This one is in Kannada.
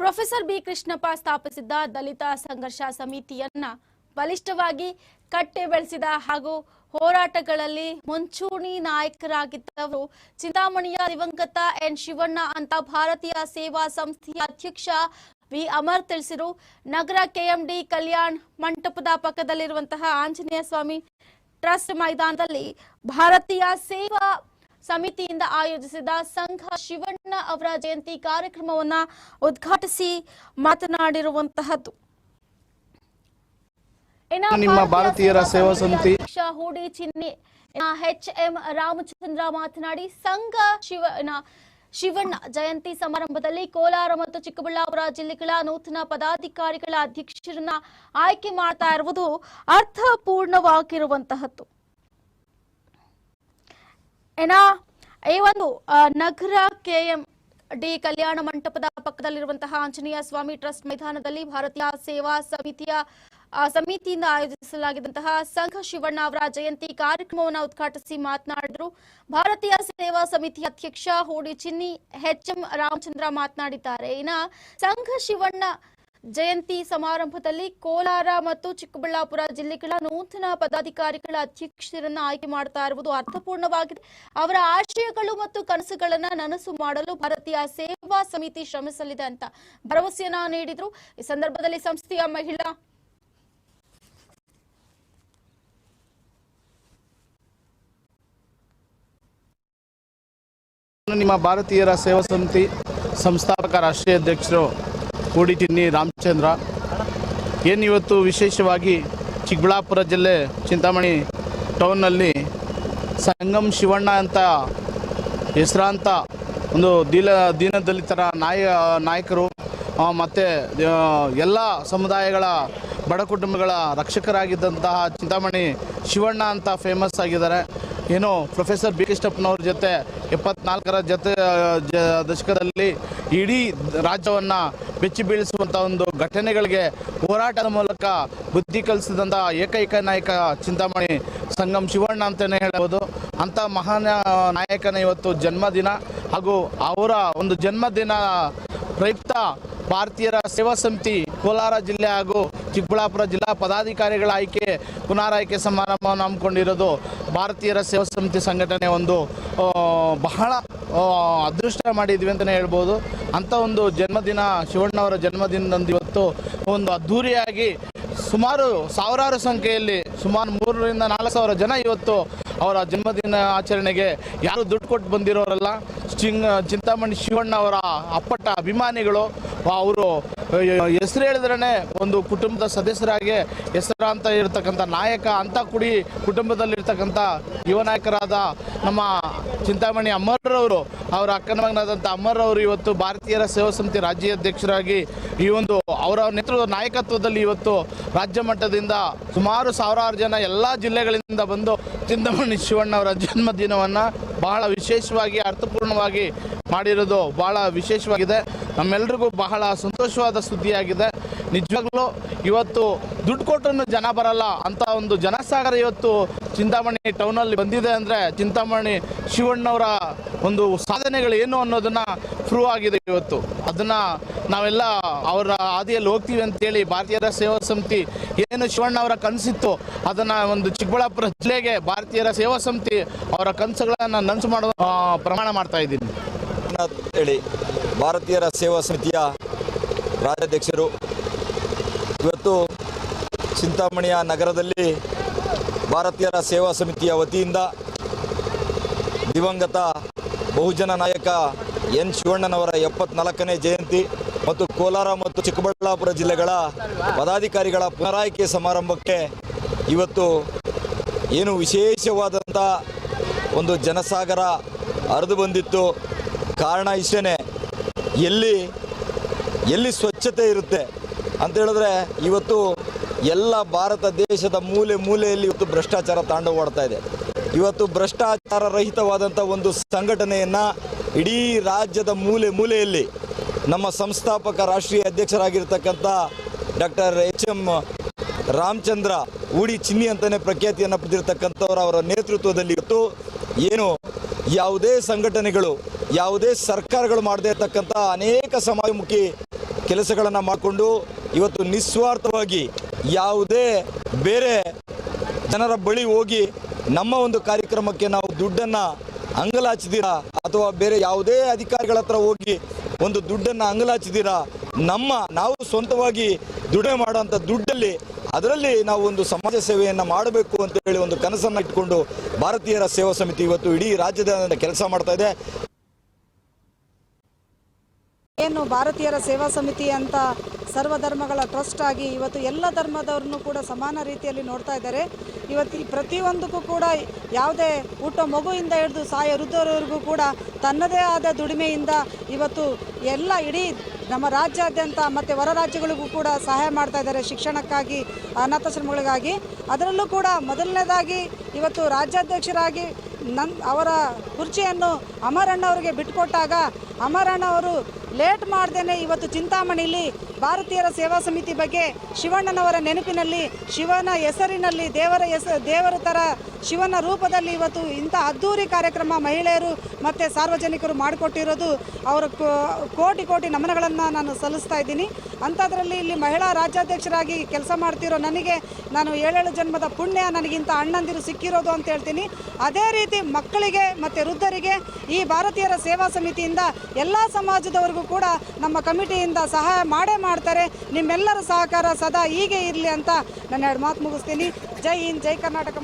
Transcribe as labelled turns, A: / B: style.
A: ಪ್ರೊಫೆಸರ್ ಬಿ ಕೃಷ್ಣಪ್ಪ ಸ್ಥಾಪಿಸಿದ್ದ ದಲಿತ ಸಂಘರ್ಷ ಸಮಿತಿಯನ್ನ ಬಲಿಷ್ಠವಾಗಿ ಕಟ್ಟೆ ಬೆಳೆಸಿದ ಹಾಗೂ ಹೋರಾಟಗಳಲ್ಲಿ ಮುಂಚೂಣಿ ನಾಯಕರಾಗಿದ್ದವರು ಚಿಂತಾಮಣಿಯ ದಿವಂಗತ ಎನ್ ಶಿವಣ್ಣ ಅಂತ ಭಾರತೀಯ ಸೇವಾ ಸಂಸ್ಥೆಯ ಅಧ್ಯಕ್ಷ ವಿ ಅಮರ್ ತಿಳಿಸಿರು. ನಗರ ಕೆಎಂಡಿ ಕಲ್ಯಾಣ್ ಮಂಟಪದ ಪಕ್ಕದಲ್ಲಿರುವಂತಹ ಆಂಜನೇಯ ಸ್ವಾಮಿ ಟ್ರಸ್ಟ್ ಮೈದಾನದಲ್ಲಿ ಭಾರತೀಯ ಸೇವಾ ಸಮಿತಿಯಿಂದ ಆಯೋಜಿಸಿದ ಸಂಘ ಶಿವಣ್ಣ ಅವರ ಜಯಂತಿ ಕಾರ್ಯಕ್ರಮವನ್ನ ಉದ್ಘಾಟಿಸಿ ಮಾತನಾಡಿರುವಂತಹದ್ದು.
B: ನಿಮ್ಮ ಭಾರತೀಯರ ಸೇವಾ ಸಮಿತಿ
A: ಹೂಡಿ ಚಿನ್ನೆ ಎಚ್ ಎಂ ರಾಮಚಂದ್ರ ಮಾತನಾಡಿ ಸಂಘ ಶಿವ ಶಿವಣ್ಣ ಜಯಂತಿ ಸಮಾರಂಭದಲ್ಲಿ ಕೋಲಾರ ಮತ್ತು ಚಿಕ್ಕಬಳ್ಳಾಪುರ ಜಿಲ್ಲೆಗಳ ನೂತನ ಪದಾಧಿಕಾರಿಗಳ ಅಧ್ಯಕ್ಷರನ್ನ ಆಯ್ಕೆ ಮಾಡ್ತಾ ಇರುವುದು ಅರ್ಥಪೂರ್ಣವಾಗಿರುವಂತಹದ್ದು. ಏನ? ಈ ಒಂದು ನಗರ ಕೆಎಂ ಡಿ ಕಲ್ಯಾಣ ಮಂಟಪದ ಪಕ್ಕದಲ್ಲಿರುವಂತಹ ಆಂಜನೇಯ ಸ್ವಾಮಿ ಟ್ರಸ್ಟ್ ಮೈದಾನದಲ್ಲಿ ಭಾರತೀಯ ಸೇವಾ ಸಮಿತಿಯ ಸಮಿತಿಯಿಂದ ಆಯೋಜಿಸಲಾಗಿದ್ದಂತಹ ಸಂಘ ಶಿವಣ್ಣ ಅವರ ಜಯಂತಿ ಕಾರ್ಯಕ್ರಮವನ್ನು ಉದ್ಘಾಟಿಸಿ ಮಾತನಾಡಿದರು. ಭಾರತೀಯ ಸೇವಾ ಸಮಿತಿ ಅಧ್ಯಕ್ಷ ಹೂಡಿ ಚಿನ್ನಿ ಎಚ್ ಎಂ ರಾಮಚಂದ್ರ ಮಾತನಾಡಿದ್ದಾರೆ. ಇನ್ನ, ಸಂಘ ಶಿವಣ್ಣ ಜಯಂತಿ ಸಮಾರಂಭದಲ್ಲಿ ಕೋಲಾರ ಮತ್ತು ಚಿಕ್ಕಬಳ್ಳಾಪುರ ಜಿಲ್ಲೆಗಳ ನೂತನ ಪದಾಧಿಕಾರಿಗಳ ಅಧ್ಯಕ್ಷರನ್ನ ಆಯ್ಕೆ ಮಾಡ್ತಾ ಇರುವುದು ಅರ್ಥಪೂರ್ಣವಾಗಿದೆ. ಅವರ ಆಶಯಗಳು ಮತ್ತು ಕನಸುಗಳನ್ನ ನನಸು ಮಾಡಲು ಭಾರತೀಯ ಸೇವಾ ಸಮಿತಿ ಶ್ರಮಿಸಲಿದೆ ಅಂತ ಭರವಸೆಯನ್ನ ನೀಡಿದ್ರು. ಈ ಸಂದರ್ಭದಲ್ಲಿ ಸಂಸ್ಥೆಯ ಮಹಿಳಾ
B: ನಿಮ್ಮ ಭಾರತೀಯರ ಸೇವಾ ಸಮಿತಿ ಸಂಸ್ಥಾಪಕ, ರಾಷ್ಟ್ರೀಯ ಅಧ್ಯಕ್ಷರು ಕೂಡಿ ಚಿನ್ನಿ ರಾಮಚಂದ್ರ. ಏನು ಇವತ್ತು ವಿಶೇಷವಾಗಿ ಚಿಕ್ಕಬಳ್ಳಾಪುರ ಜಿಲ್ಲೆ ಚಿಂತಾಮಣಿ ಟೌನ್ನಲ್ಲಿ ಸಂಗಮ್ ಶಿವಣ್ಣ ಅಂತ ಹೆಸರಾಂತ ಒಂದು ದೀಲ ದೀನದಲಿತರ ನಾಯ, ನಾಯಕರು ಮತ್ತು ಎಲ್ಲ ಸಮುದಾಯಗಳ ಬಡ ಕುಟುಂಬಗಳ ರಕ್ಷಕರಾಗಿದ್ದಂತಹ ಚಿಂತಾಮಣಿ ಶಿವಣ್ಣ ಅಂತ ಫೇಮಸ್ ಆಗಿದ್ದಾರೆ. ಏನು ಪ್ರೊಫೆಸರ್ ಬಿ ಕೃಷ್ಣಪ್ಪನವ್ರ ಜೊತೆ ಎಪ್ಪತ್ನಾಲ್ಕರ ಜೊತೆ ದಶಕದಲ್ಲಿ ಇಡೀ ರಾಜ್ಯವನ್ನು ಬೆಚ್ಚಿ ಬೀಳಿಸುವಂಥ ಒಂದು ಘಟನೆಗಳಿಗೆ ಹೋರಾಟದ ಮೂಲಕ ಬುದ್ಧಿ ಕಲಿಸಿದಂಥ ಏಕೈಕ ನಾಯಕ ಚಿಂತಾಮಣಿ ಸಂಗಮ್ ಶಿವಣ್ಣ ಅಂತಲೇ ಹೇಳಬಹುದು ಅಂಥ ಮಹಾನ್ ನಾಯಕನ ಇವತ್ತು ಜನ್ಮದಿನ ಹಾಗೂ ಅವರ ಒಂದು ಜನ್ಮದಿನ ಪ್ರಯುಕ್ತ ಭಾರತೀಯರ ಸೇವಾ ಸಮಿತಿ ಕೋಲಾರ ಜಿಲ್ಲೆ ಹಾಗೂ ಚಿಕ್ಕಬಳ್ಳಾಪುರ ಜಿಲ್ಲಾ ಪದಾಧಿಕಾರಿಗಳ ಆಯ್ಕೆ ಪುನರಾಯ್ಕೆ ಸಮಾರಂಭವನ್ನು ಹಮ್ಮಿಕೊಂಡಿರೋದು ಭಾರತೀಯರ ಸೇವಾ ಸಮಿತಿ ಸಂಘಟನೆ ಒಂದು ಬಹಳ ಅದೃಷ್ಟ ಮಾಡಿದ್ವಿ ಅಂತಲೇ ಹೇಳ್ಬೋದು. ಅಂಥ ಒಂದು ಜನ್ಮದಿನ, ಶಿವಣ್ಣವರ ಜನ್ಮದಿನದಂದು ಇವತ್ತು ಒಂದು ಅದ್ಧೂರಿಯಾಗಿ ಸುಮಾರು ಸಾವಿರಾರು ಸಂಖ್ಯೆಯಲ್ಲಿ ಸುಮಾರು ಮೂರರಿಂದ ನಾಲ್ಕು ಸಾವಿರ ಜನ ಇವತ್ತು ಅವರ ಜನ್ಮದಿನ ಆಚರಣೆಗೆ ಯಾರು ದುಡ್ಡು ಕೊಟ್ಟು ಬಂದಿರೋರಲ್ಲ. ಚಿಂಗ್, ಚಿಂತಾಮಣಿ ಶಿವಣ್ಣ ಅವರ ಅಪ್ಪಟ್ಟ ಅಭಿಮಾನಿಗಳು ಅವರು ಹೆಸರು ಹೇಳಿದ್ರೇ ಒಂದು ಕುಟುಂಬದ ಸದಸ್ಯರಾಗಿ ಹೆಸರಾಂತ ಇರತಕ್ಕಂಥ ನಾಯಕ ಅಂತ ಕುಡಿ ಕುಟುಂಬದಲ್ಲಿರ್ತಕ್ಕಂಥ ಯುವ ನಾಯಕರಾದ ನಮ್ಮ ಚಿಂತಾಮಣಿ ಅಮರ್ರವರು ಅವರ ಅಕ್ಕನ ಮಗನಾದಂಥ ಅಮರ್ರವರು ಇವತ್ತು ಭಾರತೀಯರ ಸೇವಾ ಸಮಿತಿ ರಾಜ್ಯಾಧ್ಯಕ್ಷರಾಗಿ ಈ ಒಂದು ಅವರ ನೇತೃತ್ವದ ನಾಯಕತ್ವದಲ್ಲಿ ಇವತ್ತು ರಾಜ್ಯ ಮಟ್ಟದಿಂದ ಸುಮಾರು ಸಾವಿರಾರು ಜನ ಎಲ್ಲ ಜಿಲ್ಲೆಗಳಿಂದ ಬಂದು ಚಿಂತಾಮಣಿ ಶಿವಣ್ಣ ಅವರ ಜನ್ಮದಿನವನ್ನು ಬಹಳ ವಿಶೇಷವಾಗಿ, ಅರ್ಥಪೂರ್ಣವಾಗಿ ಮಾಡಿರೋದು ಬಹಳ ವಿಶೇಷವಾಗಿದೆ. ನಮ್ಮೆಲ್ರಿಗೂ ಬಹಳ ಸಂತೋಷವಾದ ಸುದ್ದಿಯಾಗಿದೆ. ನಿಜವಾಗ್ಲೂ ಇವತ್ತು ದುಡ್ಡು ಕೊಟ್ಟರು ಜನ ಬರಲ್ಲ ಅಂತ ಒಂದು ಜನಸಾಗರ ಇವತ್ತು ಚಿಂತಾಮಣಿ ಟೌನಲ್ಲಿ ಬಂದಿದೆ ಅಂದರೆ ಚಿಂತಾಮಣಿ ಶಿವಣ್ಣವರ ಒಂದು ಸಾಧನೆಗಳು ಏನು ಅನ್ನೋದನ್ನ ಪ್ರೂವ್ ಆಗಿದೆ ಇವತ್ತು. ಅದನ್ನ ನಾವೆಲ್ಲ ಅವರ ಹಾದಿಯಲ್ಲಿ ಹೋಗ್ತೀವಿ ಅಂತೇಳಿ ಭಾರತೀಯರ ಸೇವಾ ಸಮಿತಿ ಏನು ಶಿವಣ್ಣ ಅವರ ಕನಸಿತ್ತು ಅದನ್ನ ಒಂದು ಚಿಕ್ಕಬಳ್ಳಾಪುರ ಜಿಲ್ಲೆಗೆ ಭಾರತೀಯರ ಸೇವಾ ಸಮಿತಿ ಅವರ ಕನಸುಗಳನ್ನು ನನಸು ಮಾಡುವ ಪ್ರಮಾಣ ಮಾಡ್ತಾ ಇದ್ದೀನಿ.
C: ಅಂತ ಹೇಳಿ ಭಾರತೀಯರ ಸೇವಾ ಸಮಿತಿಯ ರಾಜ್ಯಾಧ್ಯಕ್ಷರು. ಇವತ್ತು ಚಿಂತಾಮಣಿಯ ನಗರದಲ್ಲಿ ಭಾರತೀಯರ ಸೇವಾ ಸಮಿತಿಯ ವತಿಯಿಂದ ದಿವಂಗತ ಬಹುಜನ ನಾಯಕ ಎನ್ ಶಿವಣ್ಣನವರ ಎಪ್ಪತ್ನಾಲ್ಕನೇ ಜಯಂತಿ ಮತ್ತು ಕೋಲಾರ ಮತ್ತು ಚಿಕ್ಕಬಳ್ಳಾಪುರ ಜಿಲ್ಲೆಗಳ ಪದಾಧಿಕಾರಿಗಳ ಪುನರಾಯ್ಕೆ ಸಮಾರಂಭಕ್ಕೆ ಇವತ್ತು ಏನು ವಿಶೇಷವಾದಂಥ ಒಂದು ಜನಸಾಗರ ಹರಿದು ಬಂದಿತ್ತು. ಕಾರಣ ಇಷ್ಟೇ ಎಲ್ಲಿ ಎಲ್ಲಿ ಸ್ವಚ್ಛತೆ ಇರುತ್ತೆ ಅಂತ ಹೇಳಿದ್ರೆ ಇವತ್ತು ಎಲ್ಲ ಭಾರತ ದೇಶದ ಮೂಲೆ ಮೂಲೆಯಲ್ಲಿ ಇವತ್ತು ಭ್ರಷ್ಟಾಚಾರ ತಾಂಡವಾಡ್ತಾ ಇದೆ. ಇವತ್ತು ಭ್ರಷ್ಟಾಚಾರ ರಹಿತವಾದಂಥ ಒಂದು ಸಂಘಟನೆಯನ್ನು ಇಡೀ ರಾಜ್ಯದ ಮೂಲೆ ಮೂಲೆಯಲ್ಲಿ ನಮ್ಮ ಸಂಸ್ಥಾಪಕ ರಾಷ್ಟ್ರೀಯ ಅಧ್ಯಕ್ಷರಾಗಿರ್ತಕ್ಕಂಥ ಡಾಕ್ಟರ್ ಎಚ್ ಎಂ ರಾಮಚಂದ್ರ ಊಡಿ ಚಿನ್ನಿ ಅಂತಲೇ ಪ್ರಖ್ಯಾತಿಯನ್ನು ಪಡೆದಿರ್ತಕ್ಕಂಥವ್ರು ಅವರ ನೇತೃತ್ವದಲ್ಲಿ ಇವತ್ತು ಏನು ಯಾವುದೇ ಸಂಘಟನೆಗಳು ಯಾವುದೇ ಸರ್ಕಾರಗಳು ಮಾಡದೇ ಇರತಕ್ಕಂಥ ಅನೇಕ ಸಮಾಜಮುಖಿ ಕೆಲಸಗಳನ್ನು ಮಾಡಿಕೊಂಡು ಇವತ್ತು ನಿಸ್ವಾರ್ಥವಾಗಿ ಯಾವುದೇ ಬೇರೆ ಜನರ ಬಳಿ ಹೋಗಿ ನಮ್ಮ ಒಂದು ಕಾರ್ಯಕ್ರಮಕ್ಕೆ ನಾವು ದುಡ್ಡನ್ನು ಅಂಗಲಾಚಿದ್ದೀರಾ ಅಥವಾ ಬೇರೆ ಯಾವುದೇ ಅಧಿಕಾರಿಗಳ ಹತ್ರ ಹೋಗಿ ಒಂದು ದುಡ್ಡನ್ನು ಅಂಗಲಾಚಿದ್ದೀರಾ, ನಮ್ಮ ನಾವು ಸ್ವಂತವಾಗಿ ದುಡಿಮೆ ಮಾಡುವಂಥ ದುಡ್ಡಲ್ಲಿ ಅದರಲ್ಲಿ ನಾವು ಒಂದು ಸಮಾಜ ಸೇವೆಯನ್ನು ಮಾಡಬೇಕು ಅಂತ ಹೇಳಿ ಒಂದು ಕನಸನ್ನು ಇಟ್ಕೊಂಡು ಭಾರತೀಯರ ಸೇವಾ ಸಮಿತಿ ಇವತ್ತು ಇಡೀ ರಾಜ್ಯದ ಕೆಲಸ ಮಾಡ್ತಾ ಇದೆ.
D: ಏನು ಭಾರತೀಯರ ಸೇವಾ ಸಮಿತಿ ಅಂತ ಸರ್ವಧರ್ಮಗಳ ಟ್ರಸ್ಟ್ ಆಗಿ ಇವತ್ತು ಎಲ್ಲ ಧರ್ಮದವ್ರನ್ನು ಕೂಡ ಸಮಾನ ರೀತಿಯಲ್ಲಿ ನೋಡ್ತಾ ಇದ್ದಾರೆ. ಇವತ್ತು ಪ್ರತಿಯೊಂದಕ್ಕೂ ಕೂಡ ಯಾವುದೇ ಊಟ ಮಗುವಿಂದ ಹಿಡಿದು ಸಾಯ ವೃದ್ಧರವರೆಗೂ ಕೂಡ ತನ್ನದೇ ಆದ ದುಡಿಮೆಯಿಂದ ಇವತ್ತು ಎಲ್ಲ ಇಡೀ ನಮ್ಮ ರಾಜ್ಯಾದ್ಯಂತ ಮತ್ತು ಹೊರ ರಾಜ್ಯಗಳಿಗೂ ಕೂಡ ಸಹಾಯ ಮಾಡ್ತಾ ಇದ್ದಾರೆ ಶಿಕ್ಷಣಕ್ಕಾಗಿ, ಅನಾಥಾಶ್ರಮಗಳಿಗಾಗಿ. ಅದರಲ್ಲೂ ಕೂಡ ಮೊದಲನೇದಾಗಿ ಇವತ್ತು ರಾಜ್ಯಾಧ್ಯಕ್ಷರಾಗಿ ನನ್ ಅವರ ಕುರ್ಚಿಯನ್ನು ಅಮರಣ್ಣ ಅವರಿಗೆ ಬಿಟ್ಟುಕೊಟ್ಟಾಗ ಅಮರಣ್ಣ ಅವರು ಲೇಟ್ ಮಾಡ್ದೇನೆ ಇವತ್ತು ಚಿಂತಾಮಣಿಲಿ ಭಾರತೀಯರ ಸೇವಾ ಸಮಿತಿ ಬಗ್ಗೆ ಶಿವಣ್ಣನವರ ನೆನಪಿನಲ್ಲಿ, ಶಿವನ ಹೆಸರಿನಲ್ಲಿ ದೇವರ ಹೆಸ, ದೇವರ ಥರ ಶಿವನ ರೂಪದಲ್ಲಿ ಇವತ್ತು ಇಂಥ ಅದ್ಧೂರಿ ಕಾರ್ಯಕ್ರಮ ಮಹಿಳೆಯರು ಮತ್ತು ಸಾರ್ವಜನಿಕರು ಮಾಡಿಕೊಟ್ಟಿರೋದು ಅವರ ಕೋಟಿ ಕೋಟಿ ನಮನಗಳನ್ನು ನಾನು ಸಲ್ಲಿಸ್ತಾ ಇದ್ದೀನಿ. ಅಂಥದ್ರಲ್ಲಿ ಇಲ್ಲಿ ಮಹಿಳಾ ರಾಜ್ಯಾಧ್ಯಕ್ಷರಾಗಿ ಕೆಲಸ ಮಾಡ್ತಿರೋ ನನಗೆ ನಾನು ಏಳೇಳು ಜನ್ಮದ ಪುಣ್ಯ, ನನಗಿಂತ ಅಣ್ಣಂದಿರು ಸಿಕ್ಕಿರೋದು ಅಂತ ಹೇಳ್ತೀನಿ. ಅದೇ ರೀತಿ ಮಕ್ಕಳಿಗೆ ಮತ್ತು ವೃದ್ಧರಿಗೆ ಈ ಭಾರತೀಯರ ಸೇವಾ ಸಮಿತಿಯಿಂದ ಎಲ್ಲ ಸಮಾಜದವರಿಗೂ ಕೂಡ ನಮ್ಮ ಕಮಿಟಿಯಿಂದ ಸಹಾಯ ಮಾಡೇ ಮಾಡ್ತಾರೆ. ನಿಮ್ಮೆಲ್ಲರ ಸಹಕಾರ ಸದಾ ಹೀಗೆ ಇರಲಿ ಅಂತ ನನ್ನ ಎರಡು ಮಾತು ಮುಗಿಸ್ತೀನಿ. ಜೈ ಹಿಂದ್, ಜೈ ಕರ್ನಾಟಕ.